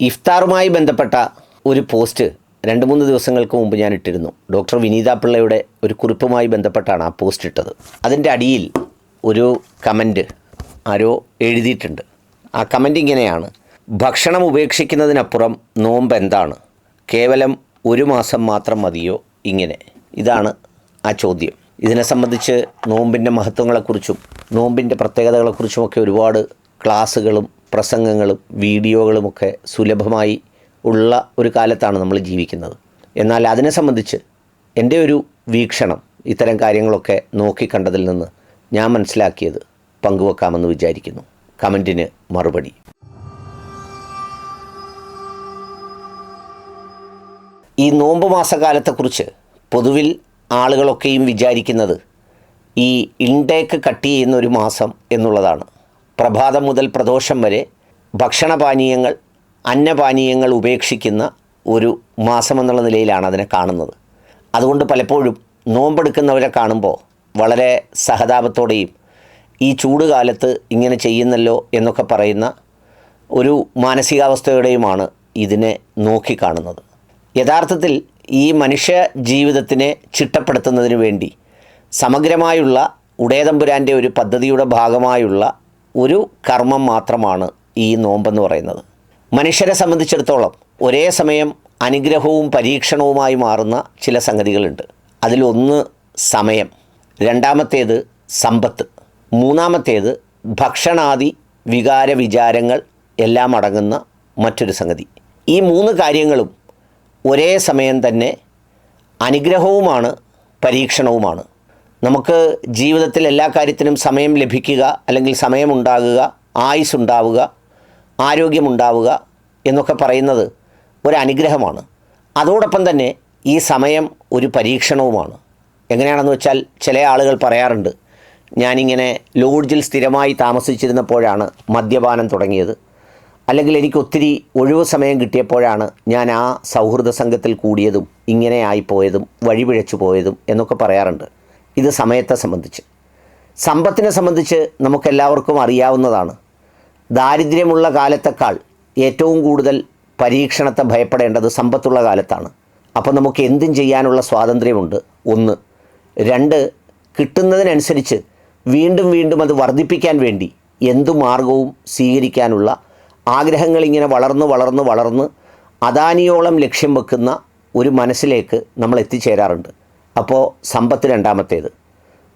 ഇഫ്താറുമായി ബന്ധപ്പെട്ട ഒരു പോസ്റ്റ് രണ്ട് മൂന്ന് ദിവസങ്ങൾക്ക് മുമ്പ് ഞാൻ ഇട്ടിരുന്നു. ഡോക്ടർ വിനീത പിള്ളയുടെ ഒരു കുറിപ്പുമായി ബന്ധപ്പെട്ടാണ് ആ പോസ്റ്റ് ഇട്ടത്. അതിന്റെ അടിയിൽ ഒരു കമന്റ് ആരോ എഴുതിയിട്ടുണ്ട്. ആ കമന്റ് ഇങ്ങനെയാണ്. ഭക്ഷണം ഉപേക്ഷിക്കുന്നതിനപ്പുറം നോമ്പ് എന്താണ്? കേവലം ഒരു മാസം മാത്രം മതിയോ? ഇങ്ങനെ. ഇതാണ് ആ ചോദ്യം. ഇതിനെ സംബന്ധിച്ച് നോമ്പിന്റെ മഹത്വങ്ങളെക്കുറിച്ചും നോമ്പിന്റെ പ്രത്യേകതകളെക്കുറിച്ചുമൊക്കെ ഒരുപാട് ക്ലാസ്സുകളും പ്രസംഗങ്ങളും വീഡിയോകളുമൊക്കെ സുലഭമായി ഉള്ള ഒരു കാലത്താണ് നമ്മൾ ജീവിക്കുന്നത്. എന്നാൽ അതിനെ സംബന്ധിച്ച് എന്റെ ഒരു വീക്ഷണം ഇത്തരം കാര്യങ്ങളൊക്കെ നോക്കിക്കണ്ടതിൽ നിന്ന് ഞാൻ മനസ്സിലാക്കിയത് പങ്കുവെക്കാമെന്ന് വിചാരിക്കുന്നു. കമന്റിന് മറുപടി. ഈ നോമ്പ് മാസകാലത്തെക്കുറിച്ച് പൊതുവിൽ ആളുകളൊക്കെയും വിചാരിക്കുന്നത് ഈ ഇൻടേക്ക് കട്ട് ചെയ്യുന്ന ഒരു മാസം എന്നുള്ളതാണ്. പ്രഭാതം മുതൽ പ്രദോഷം വരെ ഭക്ഷണപാനീയങ്ങൾ അന്നപാനീയങ്ങൾ ഉപേക്ഷിക്കുന്ന ഒരു മാസം എന്നുള്ള നിലയിലാണ് അതിനെ കാണുന്നത്. അതുകൊണ്ട് പലപ്പോഴും നോമ്പെടുക്കുന്നവരെ കാണുമ്പോൾ വളരെ സഹതാപത്തോടെയും ഈ ചൂട് കാലത്ത് ഇങ്ങനെ ചെയ്യുന്നല്ലോ എന്നൊക്കെ പറയുന്ന ഒരു മാനസികാവസ്ഥയോടെയുമാണ് ഇതിനെ നോക്കിക്കാണുന്നത് യഥാർത്ഥത്തിൽ ഈ മനുഷ്യ ജീവിതത്തിനെ ചിട്ടപ്പെടുത്തുന്നതിന് വേണ്ടി സമഗ്രമായുള്ള ഉടയതമ്പുരാന്റെ ഒരു പദ്ധതിയുടെ ഭാഗമായുള്ള ഒരു കർമ്മം മാത്രമാണ് ഈ നോമ്പെന്ന് പറയുന്നത്. മനുഷ്യരെ സംബന്ധിച്ചിടത്തോളം ഒരേ സമയം അനുഗ്രഹവും പരീക്ഷണവുമായി മാറുന്ന ചില സംഗതികളുണ്ട്. അതിലൊന്ന് സമയം രണ്ടാമത്തേത് സമ്പത്ത് മൂന്നാമത്തേത് ഭക്ഷണാദി വികാര വിചാരങ്ങൾ എല്ലാം അടങ്ങുന്ന മറ്റൊരു സംഗതി. ഈ മൂന്ന് കാര്യങ്ങളും ഒരേ സമയം തന്നെ അനുഗ്രഹവുമാണ് പരീക്ഷണവുമാണ്. നമുക്ക് ജീവിതത്തിൽ എല്ലാ കാര്യത്തിനും സമയം ലഭിക്കുക അല്ലെങ്കിൽ സമയമുണ്ടാകുക ആയുസ് ഉണ്ടാവുക ആരോഗ്യമുണ്ടാവുക എന്നൊക്കെ പറയുന്നത് ഒരു അനുഗ്രഹമാണ് അതോടൊപ്പം തന്നെ ഈ സമയം ഒരു പരീക്ഷണവുമാണ്. എങ്ങനെയാണെന്ന് വെച്ചാൽ ചില ആളുകൾ പറയാറുണ്ട് ഞാനിങ്ങനെ ലോഡ്ജിൽ സ്ഥിരമായി താമസിച്ചിരുന്നപ്പോഴാണ് മദ്യപാനം തുടങ്ങിയത്. അല്ലെങ്കിൽ എനിക്ക് ഒത്തിരി ഒഴിവ് സമയം കിട്ടിയപ്പോഴാണ് ഞാൻ ആ സൗഹൃദ സംഘത്തിൽ കൂടിയതും ഇങ്ങനെ ആയിപ്പോയതും വഴിപിഴച്ചു പോയതും എന്നൊക്കെ പറയാറുണ്ട്. ഇത് സമയത്തെ സംബന്ധിച്ച്. സമ്പത്തിനെ സംബന്ധിച്ച് നമുക്കെല്ലാവർക്കും അറിയാവുന്നതാണ്. ദാരിദ്ര്യമുള്ള കാലത്തേക്കാൾ ഏറ്റവും കൂടുതൽ പരീക്ഷണത്തെ ഭയപ്പെടേണ്ടത് സമ്പത്തുള്ള കാലത്താണ്. അപ്പോൾ നമുക്ക് എന്തും ചെയ്യാനുള്ള സ്വാതന്ത്ര്യമുണ്ട്. ഒന്ന്. രണ്ട് കിട്ടുന്നതിനനുസരിച്ച് വീണ്ടും വീണ്ടും അത് വർദ്ധിപ്പിക്കാൻ വേണ്ടി എന്തു മാർഗവും സ്വീകരിക്കാനുള്ള ആഗ്രഹങ്ങൾ ഇങ്ങനെ വളർന്ന് വളർന്ന് വളർന്ന് അദാനിയോളം ലക്ഷ്യം വെക്കുന്ന ഒരു മനസ്സിലേക്ക് നമ്മൾ എത്തിച്ചേരാറുണ്ട് അപ്പോൾ സമ്പത്ത് രണ്ടാമത്തേത്.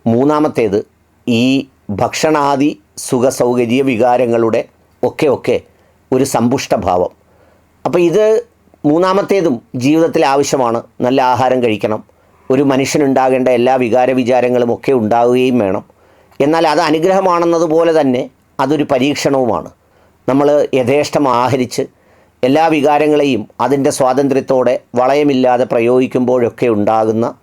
മൂന്നാമത്തേത് ഈ ഭക്ഷണാദി സുഖ സൗകര്യ വികാരങ്ങളുടെ ഒക്കെ ഒക്കെ ഒരു സമ്പുഷ്ടഭാവം അപ്പോൾ ഇത് മൂന്നാമത്തേതും ജീവിതത്തിൽ ആവശ്യമാണ്. നല്ല ആഹാരം കഴിക്കണം. ഒരു മനുഷ്യനുണ്ടാകേണ്ട എല്ലാ വികാര വിചാരങ്ങളും ഒക്കെ ഉണ്ടാവുകയും വേണം. എന്നാൽ അത് അനുഗ്രഹമാണെന്നതുപോലെ തന്നെ അതൊരു പരീക്ഷണവുമാണ്. നമ്മൾ യഥേഷ്ടം ആഹരിച്ച് എല്ലാ വികാരങ്ങളെയും അതിന്റെ സ്വാതന്ത്ര്യത്തോടെ വളയമില്ലാതെ പ്രയോഗിക്കുമ്പോഴൊക്കെ ഉണ്ടാകുന്ന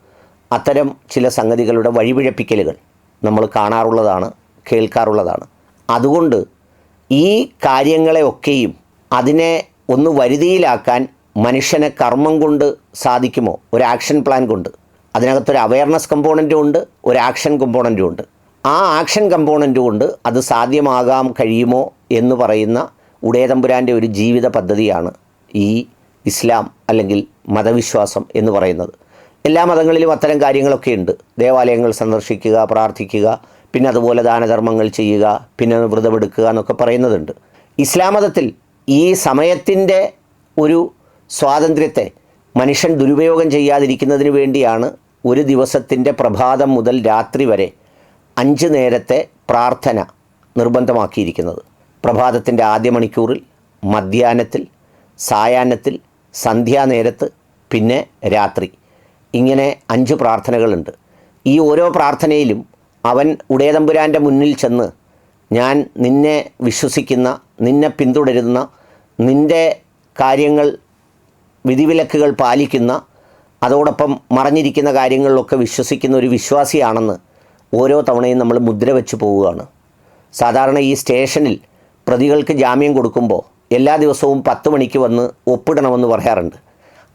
അത്തരം ചില സംഗതികളുടെ വഴിപിഴപ്പിക്കലുകൾ നമ്മൾ കാണാറുള്ളതാണ് കേൾക്കാറുള്ളതാണ്. അതുകൊണ്ട് ഈ കാര്യങ്ങളെയൊക്കെയും അതിനെ ഒന്ന് വരുതിയിലാക്കാൻ മനുഷ്യനെ കർമ്മം കൊണ്ട് സാധിക്കുമോ? ഒരു ആക്ഷൻ പ്ലാൻ കൊണ്ട്. അതിനകത്തൊരു അവയർനെസ് കമ്പോണന്റും ഉണ്ട് ഒരു ആക്ഷൻ കമ്പോണന്റും ഉണ്ട്. ആ ആക്ഷൻ കമ്പോണന്റ് കൊണ്ട് അത് സാധ്യമാകാൻ കഴിയുമോ എന്ന് പറയുന്ന ഉടയതമ്പുരാന്റെ ഒരു ജീവിത പദ്ധതിയാണ് ഈ ഇസ്ലാം അല്ലെങ്കിൽ മതവിശ്വാസം എന്ന് പറയുന്നത്. എല്ലാ മതങ്ങളിലും അത്തരം കാര്യങ്ങളൊക്കെ ഉണ്ട്. ദേവാലയങ്ങൾ സന്ദർശിക്കുക പ്രാർത്ഥിക്കുക പിന്നെ അതുപോലെ ദാനധർമ്മങ്ങൾ ചെയ്യുക പിന്നെ വ്രതമെടുക്കുക എന്നൊക്കെ പറയുന്നതുണ്ട്. ഇസ്ലാം മതത്തിൽ ഈ സമയത്തിന്റെ ഒരു സ്വാതന്ത്ര്യത്തെ മനുഷ്യൻ ദുരുപയോഗം ചെയ്യാതിരിക്കുന്നതിന് വേണ്ടിയാണ് ഒരു ദിവസത്തിന്റെ പ്രഭാതം മുതൽ രാത്രി വരെ അഞ്ച് നേരത്തെ പ്രാർത്ഥന നിർബന്ധമാക്കിയിരിക്കുന്നത്. പ്രഭാതത്തിന്റെ ആദ്യ മണിക്കൂറിൽ മധ്യാഹ്നത്തിൽ സായാഹ്നത്തിൽ സന്ധ്യാനേരത്ത് പിന്നെ രാത്രി. ഇങ്ങനെ അഞ്ച് പ്രാർത്ഥനകളുണ്ട്. ഈ ഓരോ പ്രാർത്ഥനയിലും അവൻ ഉടയതമ്പുരാന്റെ മുന്നിൽ ചെന്ന് ഞാൻ നിന്നെ വിശ്വസിക്കുന്ന നിന്നെ പിന്തുടരുന്ന നിന്റെ കാര്യങ്ങൾ വിധിവിലക്കുകൾ പാലിക്കുന്ന അതോടൊപ്പം മറഞ്ഞിരിക്കുന്ന കാര്യങ്ങളിലൊക്കെ വിശ്വസിക്കുന്ന ഒരു വിശ്വാസിയാണെന്ന് ഓരോ തവണയും നമ്മൾ മുദ്ര വെച്ച് പോവുകയാണ്. സാധാരണ ഈ സ്റ്റേഷനിൽ പ്രതികൾക്ക് ജാമ്യം കൊടുക്കുമ്പോൾ എല്ലാ ദിവസവും പത്ത് മണിക്ക് വന്ന് ഒപ്പിടണമെന്ന് പറയാറുണ്ട്.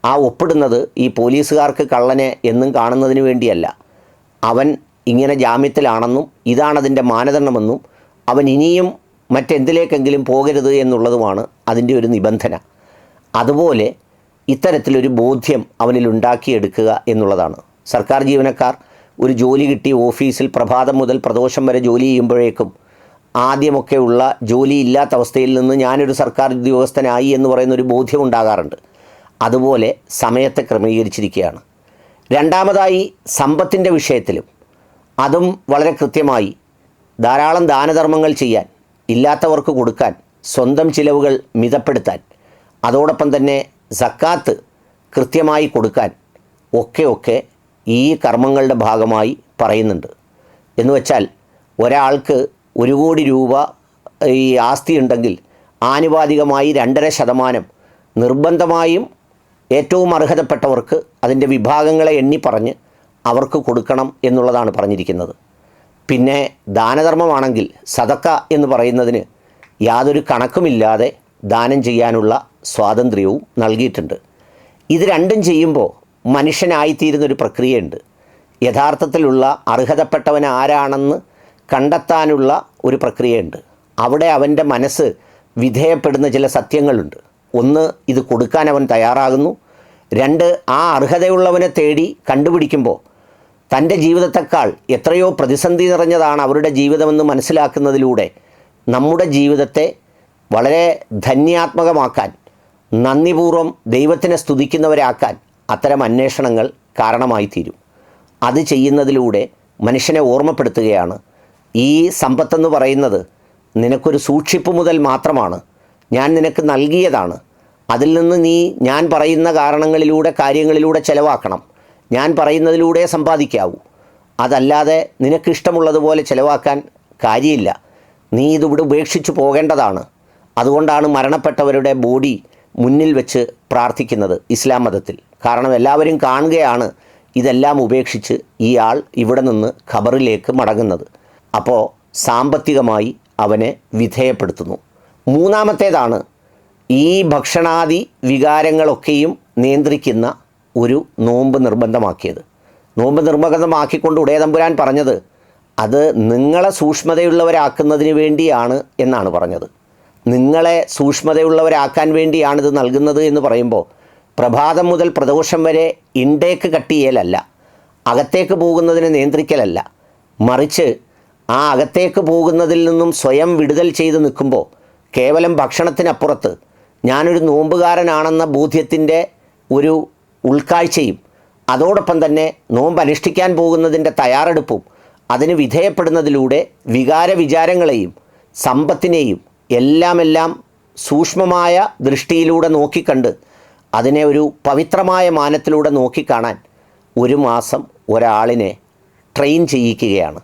ആ ഒപ്പിടുന്നത് ഈ പോലീസുകാർക്ക് കള്ളനെ എന്നും കാണുന്നതിന് വേണ്ടിയല്ല. അവൻ ഇങ്ങനെ ജാമ്യത്തിലാണെന്നും ഇതാണതിന്റെ മാനദണ്ഡമെന്നും അവൻ ഇനിയും മറ്റെന്തിലേക്കെങ്കിലും പോകരുത് എന്നുള്ളതുമാണ് അതിന്റെ ഒരു നിബന്ധന. അതുപോലെ ഇത്തരത്തിലൊരു ബോധ്യം അവനിൽ ഉണ്ടാക്കിയെടുക്കുക എന്നുള്ളതാണ്. സർക്കാർ ജീവനക്കാർ ഒരു ജോലി കിട്ടി ഓഫീസിൽ പ്രഭാതം മുതൽ പ്രദോഷം വരെ ജോലി ചെയ്യുമ്പോഴേക്കും ആദ്യമൊക്കെയുള്ള ജോലി ഇല്ലാത്ത അവസ്ഥയിൽ നിന്ന് ഞാനൊരു സർക്കാർ ഉദ്യോഗസ്ഥനായി എന്ന് പറയുന്ന ഒരു ബോധ്യം ഉണ്ടാകാറുണ്ട്. അതുപോലെ സമയത്തെ ക്രമീകരിച്ചിരിക്കുകയാണ്. രണ്ടാമതായി സമ്പത്തിന്റെ വിഷയത്തിലും. അതും വളരെ കൃത്യമായി. ധാരാളം ദാനധർമ്മങ്ങൾ ചെയ്യാൻ ഇല്ലാത്തവർക്ക് കൊടുക്കാൻ സ്വന്തം ചിലവുകൾ മിതപ്പെടുത്താൻ അതോടൊപ്പം തന്നെ സക്കാത്ത് കൃത്യമായി കൊടുക്കാൻ ഒക്കെ ഒക്കെ ഈ കർമ്മങ്ങളുടെ ഭാഗമായി പറയുന്നുണ്ട്. എന്ന് വെച്ചാൽ ഒരാൾക്ക് ഒരു കോടി രൂപ ഈ ആസ്തി ഉണ്ടെങ്കിൽ ആനുപാതികമായി രണ്ടര ശതമാനം നിർബന്ധമായും ഏറ്റവും അർഹതപ്പെട്ടവർക്ക് അതിന്റെ വിഭാഗങ്ങളെ എണ്ണി പറഞ്ഞ് അവർക്ക് കൊടുക്കണം എന്നുള്ളതാണ് പറഞ്ഞിരിക്കുന്നത്. പിന്നെ ദാനധർമ്മമാണെങ്കിൽ സതക്ക എന്ന് പറയുന്നതിന് യാതൊരു കണക്കുമില്ലാതെ ദാനം ചെയ്യാനുള്ള സ്വാതന്ത്ര്യവും നൽകിയിട്ടുണ്ട്. ഇത് രണ്ടും ചെയ്യുമ്പോൾ മനുഷ്യനായിത്തീരുന്നൊരു പ്രക്രിയയുണ്ട്. യഥാർത്ഥത്തിലുള്ള അർഹതപ്പെട്ടവൻ ആരാണെന്ന് കണ്ടെത്താനുള്ള ഒരു പ്രക്രിയയുണ്ട്. അവിടെ അവന്റെ മനസ്സ് വിധേയപ്പെടുന്ന ചില സത്യങ്ങളുണ്ട്. ഒന്ന് ഇത് കൊടുക്കാൻ അവൻ തയ്യാറാകുന്നു. രണ്ട് ആ അർഹതയുള്ളവനെ തേടി കണ്ടുപിടിക്കുമ്പോൾ തന്റെ ജീവിതത്തെക്കാൾ എത്രയോ പ്രതിസന്ധി നിറഞ്ഞതാണ് അവരുടെ ജീവിതമെന്ന് മനസ്സിലാക്കുന്നതിലൂടെ നമ്മുടെ ജീവിതത്തെ വളരെ ധന്യാത്മകമാക്കാൻ നന്ദിപൂർവം ദൈവത്തിനെ സ്തുതിക്കുന്നവരാക്കാൻ അത്തരം അന്വേഷണങ്ങൾ കാരണമായി തീരും അത് ചെയ്യുന്നതിലൂടെ മനുഷ്യനെ ഓർമ്മപ്പെടുത്തുകയാണ്. ഈ സമ്പത്തെന്ന് പറയുന്നത് നിനക്കൊരു സൂക്ഷിപ്പ് മുതൽ മാത്രമാണ്. ഞാൻ നിനക്ക് നൽകിയതാണ്. അതിൽ നിന്ന് നീ ഞാൻ പറയുന്ന കാരണങ്ങളിലൂടെ കാര്യങ്ങളിലൂടെ ചെലവാക്കണം. ഞാൻ പറയുന്നതിലൂടെ സമ്പാദിക്കാവൂ. അതല്ലാതെ നിനക്കിഷ്ടമുള്ളതുപോലെ ചെലവാക്കാൻ കാര്യമില്ല. നീ ഇതിവിടെ ഉപേക്ഷിച്ചു പോകേണ്ടതാണ്. അതുകൊണ്ടാണ് മരണപ്പെട്ടവരുടെ ബോഡി മുന്നിൽ വെച്ച് പ്രാർത്ഥിക്കുന്നത് ഇസ്ലാം മതത്തിൽ. കാരണം എല്ലാവരും കാണുകയാണ് ഇതെല്ലാം ഉപേക്ഷിച്ച് ഈ ആൾ ഇവിടെ നിന്ന് ഖബറിലേക്ക് മടങ്ങുന്നത്. അപ്പോൾ സാമ്പത്തികമായി അവനെ വിധേയപ്പെടുത്തുന്നു. മൂന്നാമത്തേതാണ് ഈ ഭക്ഷണാദി വികാരങ്ങളൊക്കെയും നിയന്ത്രിക്കുന്ന ഒരു നോമ്പ് നിർബന്ധമാക്കിയത്. നോമ്പ് നിർബന്ധമാക്കിക്കൊണ്ട് ഉടയതമ്പുരാൻ പറഞ്ഞത് അത് നിങ്ങളെ സൂക്ഷ്മതയുള്ളവരാക്കുന്നതിന് വേണ്ടിയാണ് എന്നാണ് പറഞ്ഞത്. നിങ്ങളെ സൂക്ഷ്മതയുള്ളവരാക്കാൻ വേണ്ടിയാണ് ഇത് നൽകുന്നത് എന്ന് പറയുമ്പോൾ പ്രഭാതം മുതൽ പ്രദോഷം വരെ ഇൻടേക്ക് കട്ട് ചെയ്യലല്ല അകത്തേക്ക് പോകുന്നതിനെ നിയന്ത്രിക്കലല്ല. മറിച്ച് ആ അകത്തേക്ക് പോകുന്നതിൽ നിന്നും സ്വയം വിടുതൽ ചെയ്ത് നിൽക്കുമ്പോൾ കേവലം ഭക്ഷണത്തിനപ്പുറത്ത് ഞാനൊരു നോമ്പുകാരനാണെന്ന ബോധ്യത്തിന്റെ ഒരു ഉൾക്കാഴ്ചയും അതോടൊപ്പം തന്നെ നോമ്പ് അനുഷ്ഠിക്കാൻ പോകുന്നതിന്റെ തയ്യാറെടുപ്പും അതിന് വിധേയപ്പെടുന്നതിലൂടെ വികാര വിചാരങ്ങളെയും സമ്പത്തിനെയും എല്ലാമെല്ലാം സൂക്ഷ്മമായ ദൃഷ്ടിയിലൂടെ നോക്കിക്കണ്ട് അതിനെ ഒരു പവിത്രമായ മാനത്തിലൂടെ നോക്കിക്കാണാൻ ഒരു മാസം ഒരാളിനെ ട്രെയിൻ ചെയ്യിക്കുകയാണ്.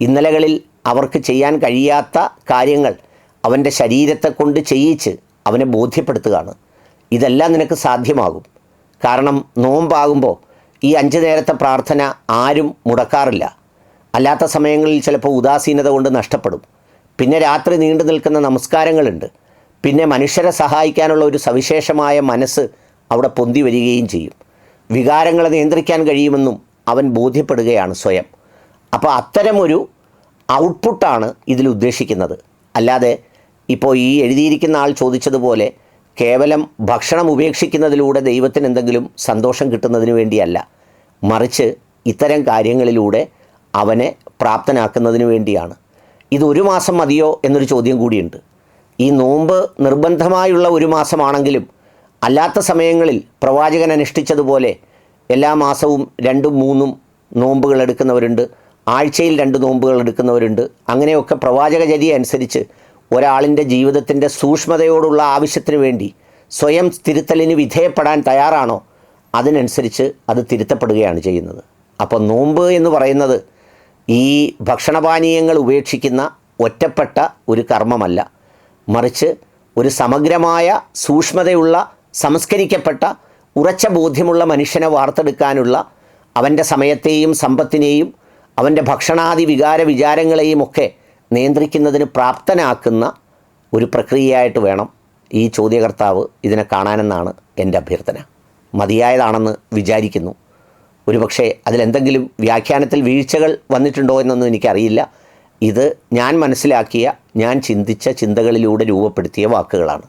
ഇന്നലകളിൽ അവർക്ക് ചെയ്യാൻ കഴിയാത്ത കാര്യങ്ങൾ അവന്റെ ശരീരത്തെ കൊണ്ട് ചെയ്യിച്ച് അവനെ ബോധ്യപ്പെടുത്തുകയാണ്. ഇതെല്ലാം നിനക്ക് സാധ്യമാകും. കാരണം നോമ്പാകുമ്പോൾ ഈ അഞ്ച് നേരത്തെ പ്രാർത്ഥന ആരും മുടക്കാറില്ല. അല്ലാത്ത സമയങ്ങളിൽ ചിലപ്പോൾ ഉദാസീനത കൊണ്ട് നഷ്ടപ്പെടും. പിന്നെ രാത്രി നീണ്ടു നിൽക്കുന്ന നമസ്കാരങ്ങളുണ്ട്. പിന്നെ മനുഷ്യരെ സഹായിക്കാനുള്ള ഒരു സവിശേഷമായ മനസ്സ് അവിടെ പൊന്തി വരികയും ചെയ്യും. വികാരങ്ങളെ നിയന്ത്രിക്കാൻ കഴിയുമെന്നും അവൻ ബോധ്യപ്പെടുകയാണ് സ്വയം. അപ്പോൾ അത്തരമൊരു ഔട്ട്പുട്ടാണ് ഇതിൽ ഉദ്ദേശിക്കുന്നത്. അല്ലാതെ ഇപ്പോൾ ഈ എഴുതിയിരിക്കുന്ന ആൾ ചോദിച്ചതുപോലെ കേവലം ഭക്ഷണം ഉപേക്ഷിക്കുന്നതിലൂടെ ദൈവത്തിന് എന്തെങ്കിലും സന്തോഷം കിട്ടുന്നതിന് വേണ്ടിയല്ല. മറിച്ച് ഇത്തരം കാര്യങ്ങളിലൂടെ അവനെ പ്രാപ്തനാക്കുന്നതിന് വേണ്ടിയാണ്. ഇത് ഒരു മാസം മതിയോ എന്നൊരു ചോദ്യം കൂടിയുണ്ട്. ഈ നോമ്പ് നിർബന്ധമായുള്ള ഒരു മാസമാണെങ്കിലും അല്ലാത്ത സമയങ്ങളിൽ പ്രവാചകൻ അനുഷ്ഠിച്ചതുപോലെ എല്ലാ മാസവും രണ്ടും മൂന്നും നോമ്പുകൾ എടുക്കുന്നവരുണ്ട് ആഴ്ചയിൽ രണ്ട് നോമ്പുകൾ എടുക്കുന്നവരുണ്ട്. അങ്ങനെയൊക്കെ പ്രവാചകചര്യ അനുസരിച്ച് ഒരാളിന്റെ ജീവിതത്തിന്റെ സൂക്ഷ്മതയോടുള്ള ആവശ്യത്തിന് വേണ്ടി സ്വയം തിരുത്തലിന് വിധേയപ്പെടാൻ തയ്യാറാണോ? അതിനനുസരിച്ച് അത് തിരുത്തപ്പെടുകയാണ് ചെയ്യുന്നത്. അപ്പോൾ നോമ്പ് എന്ന് പറയുന്നത് ഈ ഭക്ഷണപാനീയങ്ങൾ ഉപേക്ഷിക്കുന്ന ഒറ്റപ്പെട്ട ഒരു കർമ്മമല്ല. മറിച്ച് ഒരു സമഗ്രമായ സൂക്ഷ്മതയുള്ള സംസ്കരിക്കപ്പെട്ട ഉറച്ച ബോധ്യമുള്ള മനുഷ്യനെ വാർത്തെടുക്കാനുള്ള അവന്റെ സമയത്തെയും സമ്പത്തിനെയും അവന്റെ ഭക്ഷണാദി വികാര വിചാരങ്ങളെയും ഒക്കെ നിയന്ത്രിക്കുന്നതിന് പ്രാപ്തനാക്കുന്ന ഒരു പ്രക്രിയയായിട്ട് വേണം ഈ ചോദ്യകർത്താവ് ഇതിനെ കാണാനെന്നാണ് എന്റെ അഭ്യർത്ഥന. മതിയായതാണെന്ന് വിചാരിക്കുന്നു. ഒരുപക്ഷെ അതിലെന്തെങ്കിലും വ്യാഖ്യാനത്തിൽ വീഴ്ചകൾ വന്നിട്ടുണ്ടോ എന്നൊന്നും എനിക്കറിയില്ല. ഇത് ഞാൻ മനസ്സിലാക്കിയ ഞാൻ ചിന്തിച്ച ചിന്തകളിലൂടെ രൂപപ്പെടുത്തിയ വാക്കുകളാണ്.